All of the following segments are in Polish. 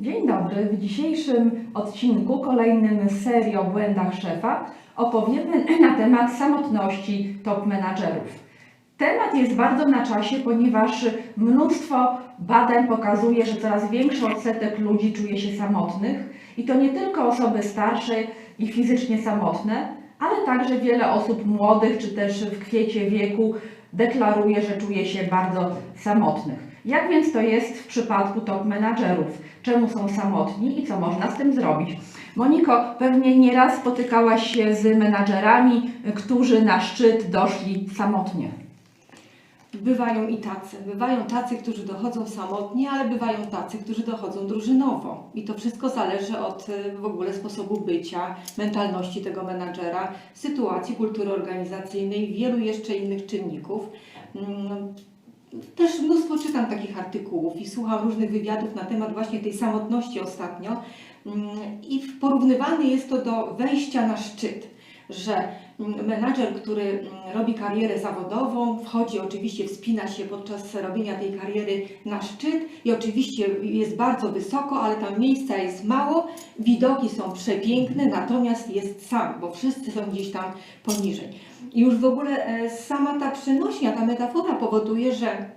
Dzień dobry. W dzisiejszym odcinku, kolejnym z serii o błędach szefa, opowiemy na temat samotności top menadżerów. Temat jest bardzo na czasie, ponieważ mnóstwo badań pokazuje, że coraz większy odsetek ludzi czuje się samotnych i to nie tylko osoby starsze i fizycznie samotne, ale także wiele osób młodych czy też w kwiecie wieku deklaruje, że czuje się bardzo samotnych. Jak więc to jest w przypadku top menadżerów? Czemu są samotni i co można z tym zrobić? Moniko, pewnie nieraz spotykałaś się z menadżerami, którzy na szczyt doszli samotnie. Bywają i tacy. Bywają tacy, którzy dochodzą samotnie, ale bywają tacy, którzy dochodzą drużynowo. I to wszystko zależy od y, w ogóle sposobu bycia, mentalności tego menadżera, sytuacji, kultury organizacyjnej, wielu jeszcze innych czynników. Też mnóstwo czytam takich artykułów i słucham różnych wywiadów na temat właśnie tej samotności ostatnio. Mm, I porównywany jest to do wejścia na szczyt że menadżer, który mm, robi karierę zawodową, wchodzi oczywiście, wspina się podczas robienia tej kariery na szczyt i oczywiście jest bardzo wysoko, ale tam miejsca jest mało, widoki są przepiękne, natomiast jest sam, bo wszyscy są gdzieś tam poniżej. I już w ogóle e, sama ta przenośnia, ta metafora powoduje, że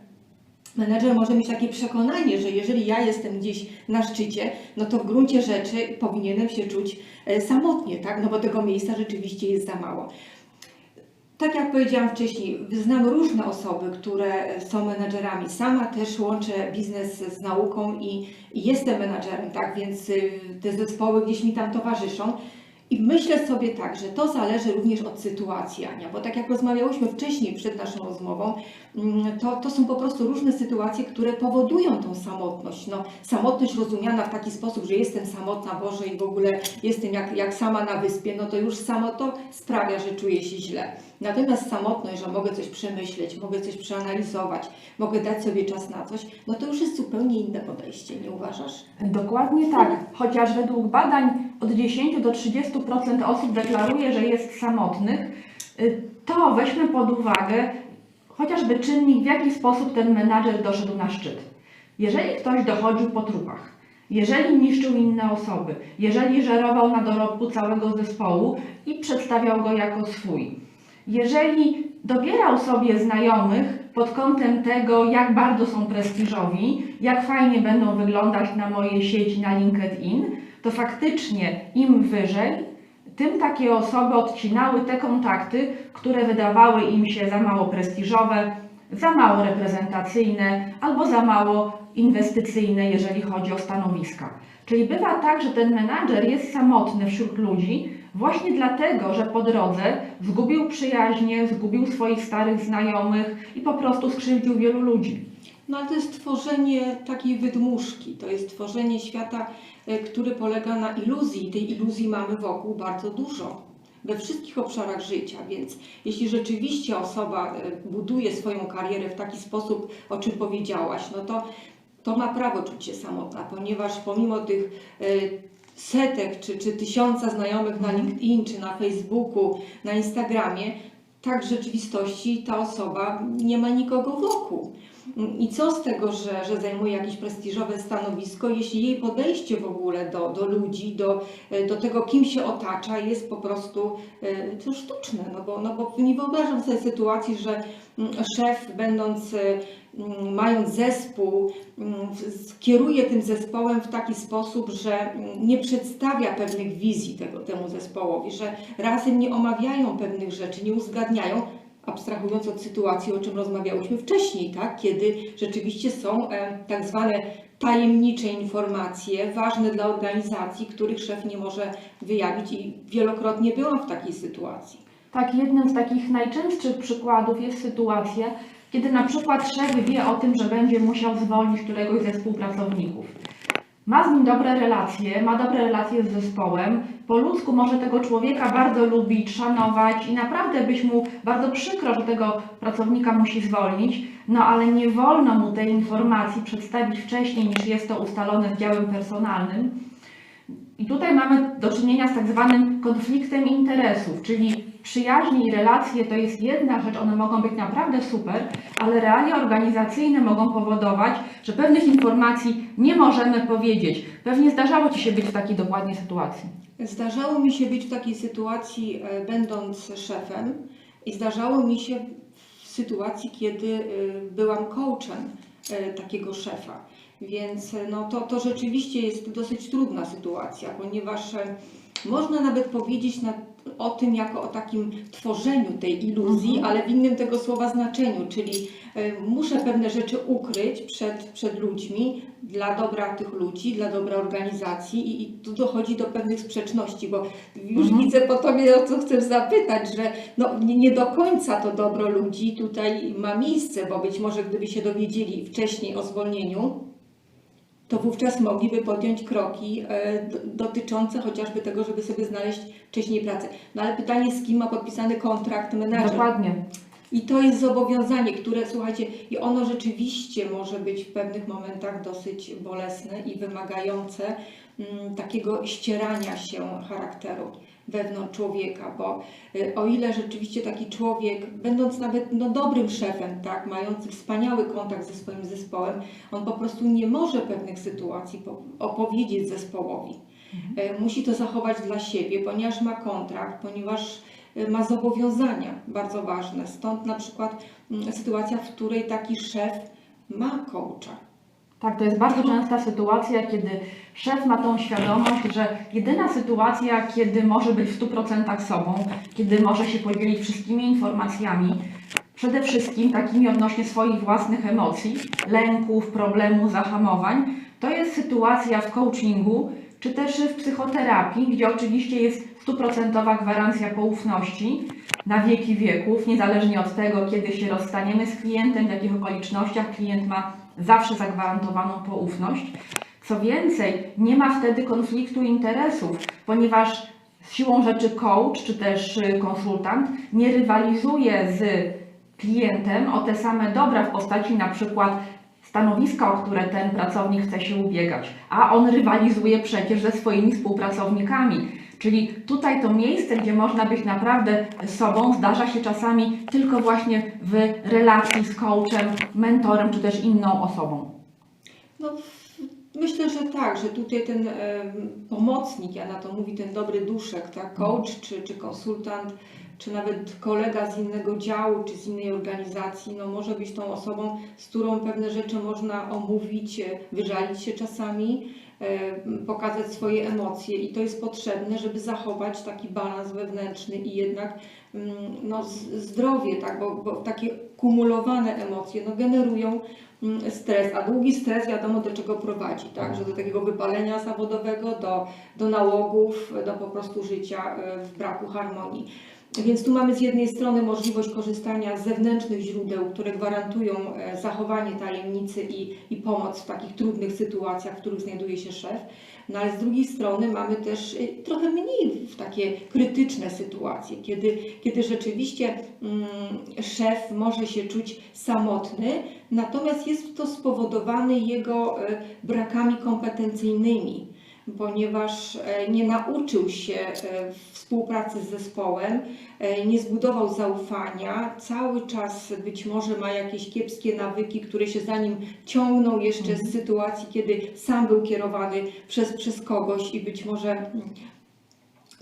Menedżer może mieć takie przekonanie, że jeżeli ja jestem gdzieś na szczycie, no to w gruncie rzeczy powinienem się czuć e, samotnie, tak? No bo tego miejsca rzeczywiście jest za mało. Tak jak powiedziałam wcześniej, znam różne osoby, które są menedżerami. Sama też łączę biznes z nauką i, i jestem menedżerem, tak? Więc y, te zespoły gdzieś mi tam towarzyszą. I myślę sobie tak, że to zależy również od sytuacji, Ania, bo tak jak rozmawiałyśmy wcześniej przed naszą rozmową, mm, to, to są po prostu różne sytuacje, które powodują tą samotność. No, samotność rozumiana w taki sposób, że jestem samotna, Boże, i w ogóle jestem jak, jak sama na wyspie, no to już samo to sprawia, że czuję się źle. Natomiast samotność, że mogę coś przemyśleć, mogę coś przeanalizować, mogę dać sobie czas na coś, no to już jest zupełnie inne podejście, nie uważasz? Dokładnie tak, chociaż według badań od 10 do 30% osób deklaruje, że jest samotnych, y, to weźmy pod uwagę chociażby czynnik, w jaki sposób ten menadżer doszedł na szczyt. Jeżeli ktoś dochodził po trupach, jeżeli niszczył inne osoby, jeżeli żerował na dorobku całego zespołu i przedstawiał go jako swój, jeżeli dobierał sobie znajomych pod kątem tego, jak bardzo są prestiżowi, jak fajnie będą wyglądać na mojej sieci na LinkedIn, to faktycznie im wyżej, tym takie osoby odcinały te kontakty, które wydawały im się za mało prestiżowe, za mało reprezentacyjne albo za mało inwestycyjne, jeżeli chodzi o stanowiska. Czyli bywa tak, że ten menadżer jest samotny wśród ludzi właśnie dlatego, że po drodze zgubił przyjaźnie, zgubił swoich starych znajomych i po prostu skrzywdził wielu ludzi. No ale to jest tworzenie takiej wydmuszki, to jest tworzenie świata, który polega na iluzji. Tej iluzji mamy wokół bardzo dużo. We wszystkich obszarach życia, więc jeśli rzeczywiście osoba e, buduje swoją karierę w taki sposób, o czym powiedziałaś, no to, to ma prawo czuć się samotna, ponieważ pomimo tych e, setek czy, czy tysiąca znajomych na LinkedIn, czy na Facebooku, na Instagramie, tak w rzeczywistości ta osoba nie ma nikogo wokół. I co z tego, że, że zajmuje jakieś prestiżowe stanowisko, jeśli jej podejście w ogóle do, do ludzi, do, do tego, kim się otacza, jest po prostu e, to sztuczne. No bo, no bo nie wyobrażam sobie sytuacji, że mm, szef, będąc, e, mm, mając zespół, mm, kieruje tym zespołem w taki sposób, że nie przedstawia pewnych wizji tego, temu zespołowi, że razem nie omawiają pewnych rzeczy, nie uzgadniają, abstrahując od sytuacji, o czym rozmawiałyśmy wcześniej, tak? kiedy rzeczywiście są e, tak zwane tajemnicze informacje, ważne dla organizacji, których szef nie może wyjawić i wielokrotnie byłam w takiej sytuacji. Tak, jednym z takich najczęstszych przykładów jest sytuacja, kiedy na przykład szef wie o tym, że będzie musiał zwolnić któregoś ze współpracowników. Ma z nim dobre relacje, ma dobre relacje z zespołem, po ludzku może tego człowieka bardzo lubić, szanować i naprawdę być mu bardzo przykro, że tego pracownika musi zwolnić, no ale nie wolno mu tej informacji przedstawić wcześniej niż jest to ustalone z działem personalnym, I tutaj mamy do czynienia z tak zwanym konfliktem interesów, czyli przyjaźnie i relacje to jest jedna rzecz, one mogą być naprawdę super, ale realia organizacyjne mogą powodować, że pewnych informacji nie możemy powiedzieć. Pewnie zdarzało Ci się być w takiej dokładnie sytuacji. Zdarzało mi się być w takiej sytuacji, e, będąc szefem, i zdarzało mi się w sytuacji, kiedy e, byłam coachem e, takiego szefa. Więc e, no, to, to rzeczywiście jest dosyć trudna sytuacja, ponieważ e, można nawet powiedzieć na, o tym jako o takim tworzeniu tej iluzji, Mhm. ale w innym tego słowa znaczeniu, czyli e, muszę pewne rzeczy ukryć przed, przed ludźmi, dla dobra tych ludzi, dla dobra organizacji i, i tu dochodzi do pewnych sprzeczności, bo już Mhm. widzę po tobie, o co chcę zapytać, że no, nie, nie do końca to dobro ludzi tutaj ma miejsce, bo być może gdyby się dowiedzieli wcześniej o zwolnieniu, to wówczas mogliby podjąć kroki e, dotyczące chociażby tego, żeby sobie znaleźć wcześniej pracę. No ale pytanie, z kim ma podpisany kontrakt menadżer? Dokładnie. I to jest zobowiązanie, które słuchajcie, i ono rzeczywiście może być w pewnych momentach dosyć bolesne i wymagające mm, takiego ścierania się charakteru wewnątrz człowieka, bo y, o ile rzeczywiście taki człowiek, będąc nawet no, dobrym szefem, tak, mający wspaniały kontakt ze swoim zespołem, on po prostu nie może pewnych sytuacji po- opowiedzieć zespołowi. Y, Musi to zachować dla siebie, ponieważ ma kontrakt, ponieważ y, ma zobowiązania bardzo ważne. Stąd na przykład mm, sytuacja, w której taki szef ma coacha. Tak, to jest bardzo częsta sytuacja, kiedy szef ma tą świadomość, że jedyna sytuacja, kiedy może być w 100% sobą, kiedy może się podzielić wszystkimi informacjami, przede wszystkim takimi odnośnie swoich własnych emocji, lęków, problemów, zahamowań, to jest sytuacja w coachingu, czy też w psychoterapii, gdzie oczywiście jest stuprocentowa gwarancja poufności na wieki wieków, niezależnie od tego, kiedy się rozstaniemy z klientem, w jakich okolicznościach klient ma zawsze zagwarantowaną poufność. Co więcej, nie ma wtedy konfliktu interesów, ponieważ siłą rzeczy coach czy też y, konsultant nie rywalizuje z klientem o te same dobra w postaci na przykład stanowiska, o które ten pracownik chce się ubiegać, a on rywalizuje przecież ze swoimi współpracownikami. Czyli tutaj to miejsce, gdzie można być naprawdę sobą, zdarza się czasami tylko właśnie w relacji z coachem, mentorem czy też inną osobą. No, myślę, że tak, że tutaj ten pomocnik, ja na to mówi ten dobry duszek, tak, coach czy, czy konsultant, czy nawet kolega z innego działu, czy z innej organizacji, no może być tą osobą, z którą pewne rzeczy można omówić, e, wyżalić się czasami, pokazać swoje emocje i to jest potrzebne, żeby zachować taki balans wewnętrzny i jednak mm, no, zdrowie, tak, bo, bo takie kumulowane emocje no, generują mm, stres, a długi stres wiadomo do czego prowadzi, tak, że do takiego wypalenia zawodowego, do, do nałogów, do po prostu życia e, w braku harmonii. Więc tu mamy z jednej strony możliwość korzystania z zewnętrznych źródeł, które gwarantują e, zachowanie tajemnicy i, i pomoc w takich trudnych sytuacjach, w których znajduje się szef. No ale z drugiej strony mamy też y, trochę mniej w takie krytyczne sytuacje, kiedy, kiedy rzeczywiście mm, szef może się czuć samotny, natomiast jest to spowodowane jego e, brakami kompetencyjnymi, ponieważ e, nie nauczył się e, współpracy z zespołem, e, nie zbudował zaufania, cały czas być może ma jakieś kiepskie nawyki, które się za nim ciągną jeszcze z sytuacji, kiedy sam był kierowany przez, przez kogoś i być może mm,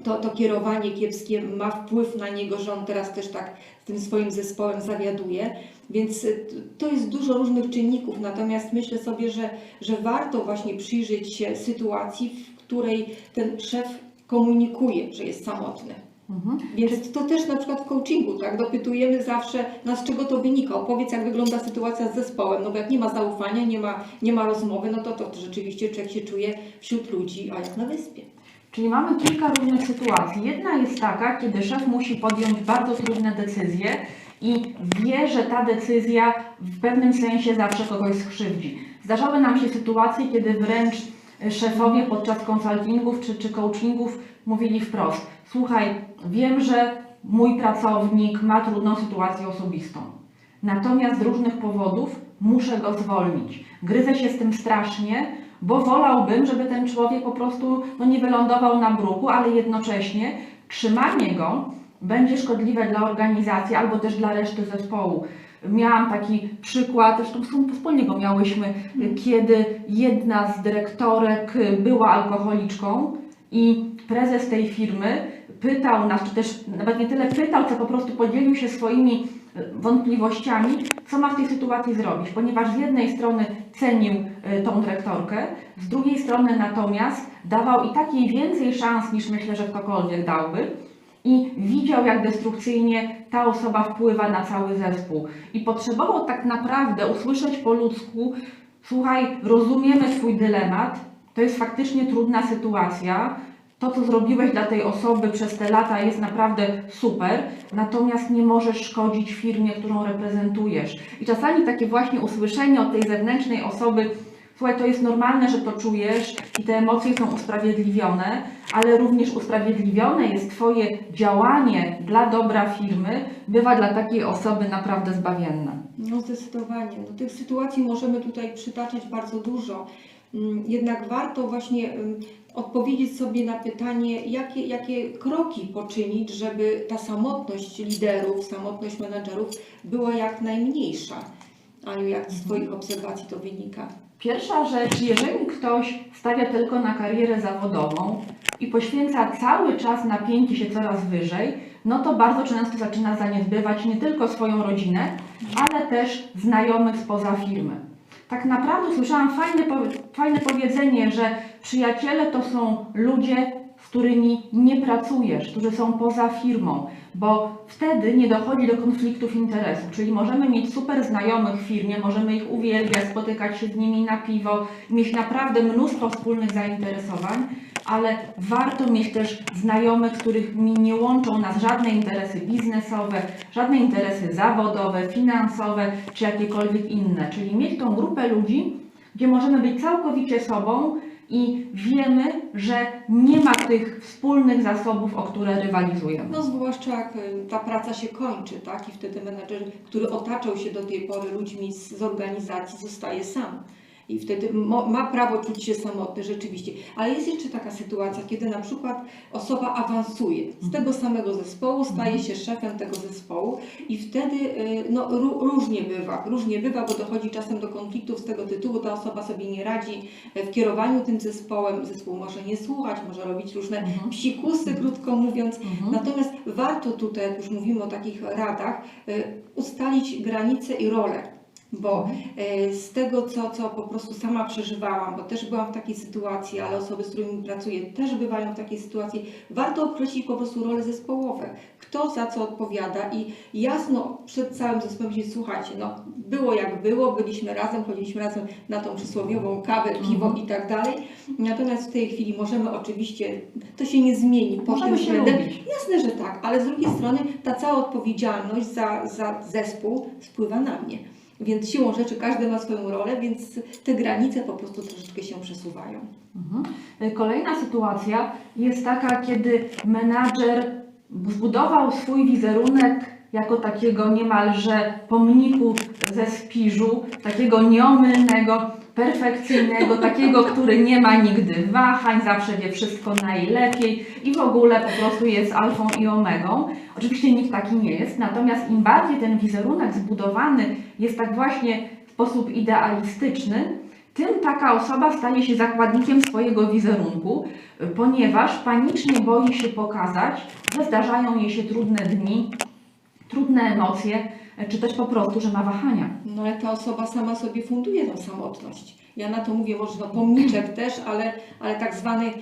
to, to kierowanie kiepskie ma wpływ na niego, że on teraz też tak tym swoim zespołem zawiaduje. Więc y, to jest dużo różnych czynników, natomiast myślę sobie, że, że warto właśnie przyjrzeć się sytuacji, w której ten szef komunikuje, że jest samotny. Mhm. Więc to też na przykład w coachingu, tak, dopytujemy zawsze, no z czego to wynika, opowiedz jak wygląda sytuacja z zespołem, no bo jak nie ma zaufania, nie ma, nie ma rozmowy, no to, to rzeczywiście człowiek się czuje wśród ludzi, a jak na wyspie. Czyli mamy kilka różnych sytuacji. Jedna jest taka, kiedy szef musi podjąć bardzo trudne decyzje i wie, że ta decyzja w pewnym sensie zawsze kogoś skrzywdzi. Zdarzały nam się sytuacje, kiedy wręcz szefowie podczas konsultingów czy, czy coachingów mówili wprost: Słuchaj, wiem, że mój pracownik ma trudną sytuację osobistą. Natomiast z różnych powodów muszę go zwolnić. Gryzę się z tym strasznie, bo wolałbym, żeby ten człowiek po prostu no, nie wylądował na bruku, ale jednocześnie trzymanie go będzie szkodliwe dla organizacji albo też dla reszty zespołu. Miałam taki przykład, zresztą wspól- wspólnie go miałyśmy, y, kiedy jedna z dyrektorek była alkoholiczką i prezes tej firmy pytał nas, czy też nawet nie tyle pytał, co po prostu podzielił się swoimi wątpliwościami, co ma w tej sytuacji zrobić, ponieważ z jednej strony cenił y, tą dyrektorkę, z drugiej strony natomiast dawał i tak jej więcej szans niż myślę, że ktokolwiek dałby i widział, jak destrukcyjnie ta osoba wpływa na cały zespół. I potrzebował tak naprawdę usłyszeć po ludzku, słuchaj, rozumiemy Twój dylemat, to jest faktycznie trudna sytuacja, to, co zrobiłeś dla tej osoby przez te lata jest naprawdę super, natomiast nie możesz szkodzić firmie, którą reprezentujesz. I czasami takie właśnie usłyszenie od tej zewnętrznej osoby, słuchaj, to jest normalne, że to czujesz i te emocje są usprawiedliwione, ale również usprawiedliwione jest Twoje działanie dla dobra firmy, bywa dla takiej osoby naprawdę zbawienne. No zdecydowanie. No, tych sytuacji możemy tutaj przytaczać bardzo dużo. Mm, Jednak warto właśnie ym, odpowiedzieć sobie na pytanie, jakie, jakie kroki poczynić, żeby ta samotność liderów, samotność menedżerów była jak najmniejsza. Aniu, jak z Twoich obserwacji to wynika? Pierwsza rzecz, jeżeli ktoś stawia tylko na karierę zawodową i poświęca cały czas napięcie się coraz wyżej, no to bardzo często zaczyna zaniedbywać nie tylko swoją rodzinę, ale też znajomych spoza firmy. Tak naprawdę słyszałam fajne, fajne powiedzenie, że przyjaciele to są ludzie, którymi nie pracujesz, którzy są poza firmą, bo wtedy nie dochodzi do konfliktów interesów, czyli możemy mieć super znajomych w firmie, możemy ich uwielbiać, spotykać się z nimi na piwo, mieć naprawdę mnóstwo wspólnych zainteresowań, ale warto mieć też znajomych, z którymi nie łączą nas żadne interesy biznesowe, żadne interesy zawodowe, finansowe czy jakiekolwiek inne, czyli mieć tą grupę ludzi, gdzie możemy być całkowicie sobą i wiemy, że nie ma tych wspólnych zasobów, o które rywalizujemy. No zwłaszcza jak y, ta praca się kończy, tak? I wtedy menedżer, który otaczał się do tej pory ludźmi z, z organizacji, zostaje sam. I wtedy ma prawo czuć się samotny rzeczywiście. Ale jest jeszcze taka sytuacja, kiedy na przykład osoba awansuje z tego samego zespołu, staje się szefem tego zespołu i wtedy y, no, ró- różnie bywa. Różnie bywa, bo dochodzi czasem do konfliktów z tego tytułu, ta osoba sobie nie radzi w kierowaniu tym zespołem, zespół może nie słuchać, może robić różne Mhm. psikusy, krótko mówiąc. Mhm. Natomiast warto tutaj, jak już mówimy o takich radach, y, ustalić granice i role. Bo y, z tego, co, co po prostu sama przeżywałam, bo też byłam w takiej sytuacji, ale osoby, z którymi pracuję, też bywają w takiej sytuacji, warto określić po prostu role zespołowe. Kto za co odpowiada i jasno przed całym zespołem powiedzieć, słuchajcie, no było jak było, byliśmy razem, chodziliśmy razem na tą przysłowiową kawę, piwo Mhm. i tak dalej. Natomiast w tej chwili możemy oczywiście, to się nie zmieni pod Możemy tym względem. Jasne, że tak, ale z drugiej strony ta cała odpowiedzialność za, za zespół spływa na mnie. Więc siłą rzeczy każdy ma swoją rolę, więc te granice po prostu troszeczkę się przesuwają. Mhm. Kolejna sytuacja jest taka, kiedy menadżer zbudował swój wizerunek jako takiego niemalże pomniku ze Spiżu, takiego nieomylnego, perfekcyjnego, takiego, który nie ma nigdy wahań, zawsze wie wszystko najlepiej i w ogóle po prostu jest alfą i omegą. Oczywiście nikt taki nie jest, natomiast im bardziej ten wizerunek zbudowany jest tak właśnie w sposób idealistyczny, tym taka osoba staje się zakładnikiem swojego wizerunku, ponieważ panicznie boi się pokazać, że zdarzają jej się trudne dni, trudne emocje, czy też po prostu, że ma wahania. No ale ta osoba sama sobie funduje tą samotność. Ja na to mówię, może no pomniczek też, ale, ale tak zwany y,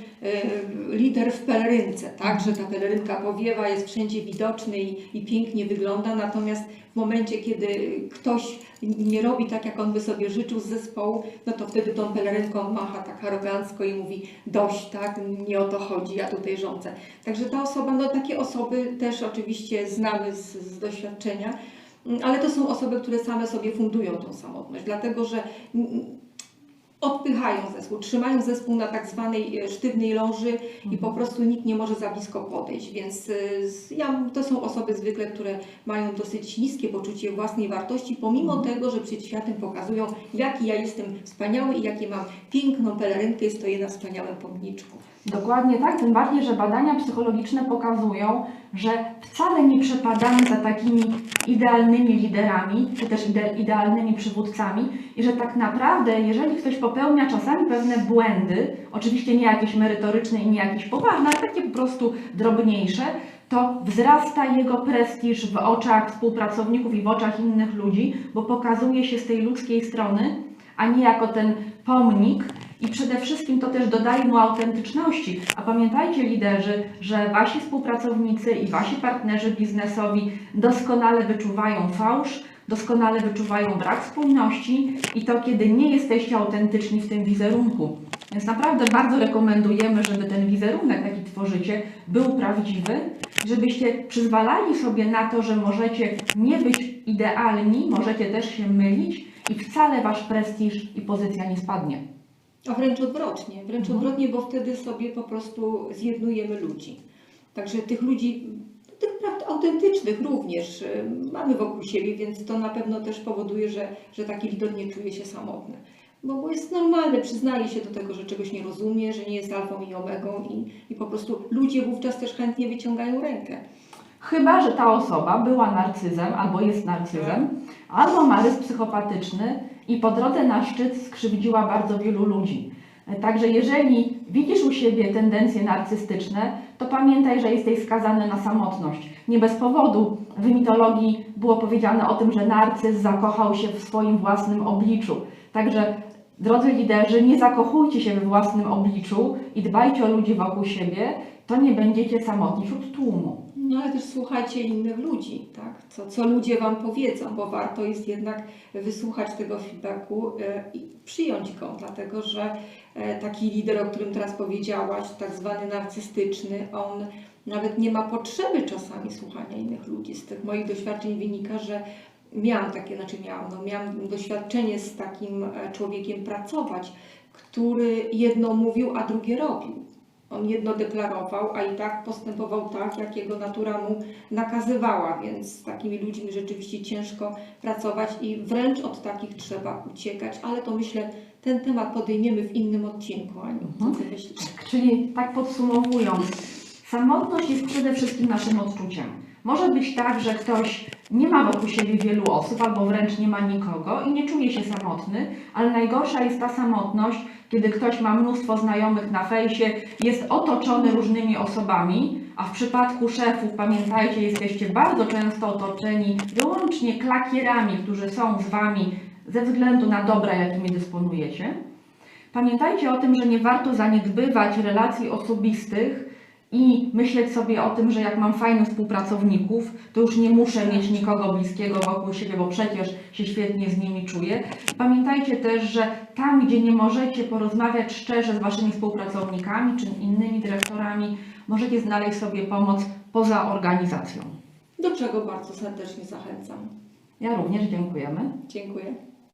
lider w pelerynce, tak? Że ta pelerynka powiewa, jest wszędzie widoczny i, i pięknie wygląda, natomiast w momencie, kiedy ktoś nie robi tak, jak on by sobie życzył z zespołu, no to wtedy tą pelerynką macha tak arogancko i mówi dość, tak? Nie o to chodzi, ja tutaj rządzę. Także ta osoba, no takie osoby też oczywiście znamy z, z doświadczenia, ale to są osoby, które same sobie fundują tą samotność, dlatego że odpychają zespół, trzymają zespół na tak zwanej e, sztywnej ląży i po prostu nikt nie może za blisko podejść, więc e, ja, to są osoby zwykle, które mają dosyć niskie poczucie własnej wartości, pomimo tego, że przed światem pokazują, jaki ja jestem wspaniały i jakie mam piękną pelerynkę i stoję na wspaniałym pomniczku. Dokładnie tak, tym bardziej, że badania psychologiczne pokazują, że wcale nie przepadamy za takimi idealnymi liderami, czy też ide idealnymi przywódcami i że tak naprawdę, jeżeli ktoś popełnia czasami pewne błędy, oczywiście nie jakieś merytoryczne i nie jakieś poważne, ale takie po prostu drobniejsze, to wzrasta jego prestiż w oczach współpracowników i w oczach innych ludzi, bo pokazuje się z tej ludzkiej strony, a nie jako ten pomnik. I przede wszystkim to też dodaje mu autentyczności. A pamiętajcie, liderzy, że wasi współpracownicy i wasi partnerzy biznesowi doskonale wyczuwają fałsz, doskonale wyczuwają brak spójności i to, kiedy nie jesteście autentyczni w tym wizerunku. Więc naprawdę bardzo rekomendujemy, żeby ten wizerunek, jaki tworzycie, był prawdziwy, żebyście przyzwalali sobie na to, że możecie nie być idealni, możecie też się mylić i wcale wasz prestiż i pozycja nie spadnie. A wręcz odwrotnie, wręcz Mhm. odwrotnie, bo wtedy sobie po prostu zjednujemy ludzi. Także tych ludzi, tych prawd autentycznych również y, mamy wokół siebie, więc to na pewno też powoduje, że, że taki lider nie czuje się samotny. Bo, bo jest normalne, przyznaje się do tego, że czegoś nie rozumie, że nie jest alfą i omegą i, i po prostu ludzie wówczas też chętnie wyciągają rękę. Chyba, że ta osoba była narcyzem albo jest narcyzem, albo ma rys psychopatyczny i po drodze na szczyt skrzywdziła bardzo wielu ludzi. Także jeżeli siebie tendencje narcystyczne, to pamiętaj, że jesteś skazany na samotność. Nie bez powodu w mitologii było powiedziane o tym, że narcyz zakochał się w swoim własnym obliczu. Także drodzy liderzy, nie zakochujcie się we własnym obliczu i dbajcie o ludzi wokół siebie, to nie będziecie samotni wśród tłumu. No ale też słuchajcie innych ludzi, tak? Co, co ludzie Wam powiedzą, bo warto jest jednak wysłuchać tego feedbacku e, i przyjąć go, dlatego że e, taki lider, o którym teraz powiedziałaś, tak zwany narcystyczny, on nawet nie ma potrzeby czasami słuchania innych ludzi. Z tych moich doświadczeń wynika, że miałam takie, znaczy miałam, no miałam doświadczenie z takim e, człowiekiem pracować, który jedno mówił, a drugie robił. On jedno deklarował, a i tak postępował tak, jak jego natura mu nakazywała, więc z takimi ludźmi rzeczywiście ciężko pracować i wręcz od takich trzeba uciekać, ale to myślę, ten temat podejmiemy w innym odcinku, Aniu. Myślisz? Czyli tak podsumowując, samotność jest przede wszystkim naszym odczuciem. Może być tak, że ktoś nie ma wokół siebie wielu osób, albo wręcz nie ma nikogo i nie czuje się samotny, ale najgorsza jest ta samotność, kiedy ktoś ma mnóstwo znajomych na fejsie, jest otoczony różnymi osobami, a w przypadku szefów, pamiętajcie, jesteście bardzo często otoczeni wyłącznie klakierami, którzy są z Wami ze względu na dobra, jakimi dysponujecie. Pamiętajcie o tym, że nie warto zaniedbywać relacji osobistych i myśleć sobie o tym, że jak mam fajnych współpracowników, to już nie muszę mieć nikogo bliskiego wokół siebie, bo przecież się świetnie z nimi czuję. Pamiętajcie też, że tam, gdzie nie możecie porozmawiać szczerze z waszymi współpracownikami czy innymi dyrektorami, możecie znaleźć sobie pomoc poza organizacją. Do czego bardzo serdecznie zachęcam. Ja również dziękujemy. Dziękuję.